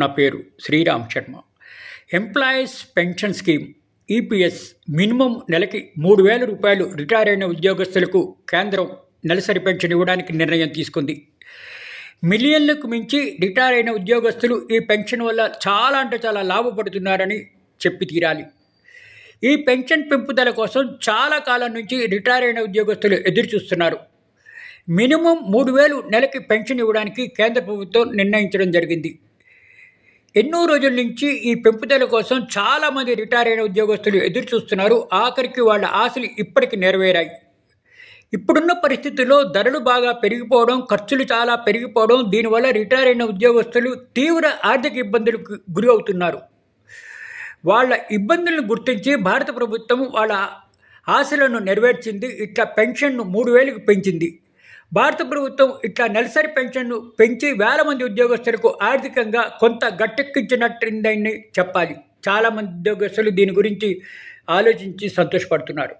నా పేరు Sriram Sharma. Employees pension scheme EPS minimum నెలకి మూడు వేల రూపాయలు రిటైర్ అయిన ఉద్యోగస్తులకు కేంద్రం నెలసరి పెన్షన్ ఇవ్వడానికి నిర్ణయం తీసుకుంది. మిలియన్లకు మించి రిటైర్ అయిన ఉద్యోగస్తులు ఈ పెన్షన్ వల్ల చాలా అంటే చాలా లాభపడుతున్నారని చెప్పి తీరాలి. ఈ పెన్షన్ పెంపుదల కోసం చాలా కాలం నుంచి రిటైర్ అయిన ఉద్యోగస్తులు ఎదురు చూస్తున్నారు మినిమం మూడు వేలు నెలకి పెన్షన్ ఇవ్వడానికి కేంద్ర ప్రభుత్వం నిర్ణయించడం జరిగింది. ఎన్నో రోజుల నుంచి ఈ పెంపుదల కోసం చాలామంది రిటైర్ అయిన ఉద్యోగస్తులు ఎదురు చూస్తున్నారు. ఆఖరికి వాళ్ళ ఆశలు ఇప్పటికి నెరవేరాయి. ఇప్పుడున్న పరిస్థితుల్లో ధరలు బాగా పెరిగిపోవడం ఖర్చులు చాలా పెరిగిపోవడం దీనివల్ల రిటైర్ అయిన ఉద్యోగస్తులు తీవ్ర ఆర్థిక ఇబ్బందులకు గురి అవుతున్నారు. వాళ్ళ ఇబ్బందులను గుర్తించి భారత ప్రభుత్వం వాళ్ళ ఆశలను నెరవేర్చింది. ఇట్లా పెన్షన్ను మూడు వేలకు పెంచింది. భారత ప్రభుత్వం ఇట్లా నెలసరి పెన్షన్ను పెంచి వేల మంది ఉద్యోగస్తులకు ఆర్థికంగా కొంత గట్టెక్కించినట్టుందని చెప్పాలి. చాలామంది ఉద్యోగస్తులు దీని గురించి ఆలోచించి సంతోషపడుతున్నారు.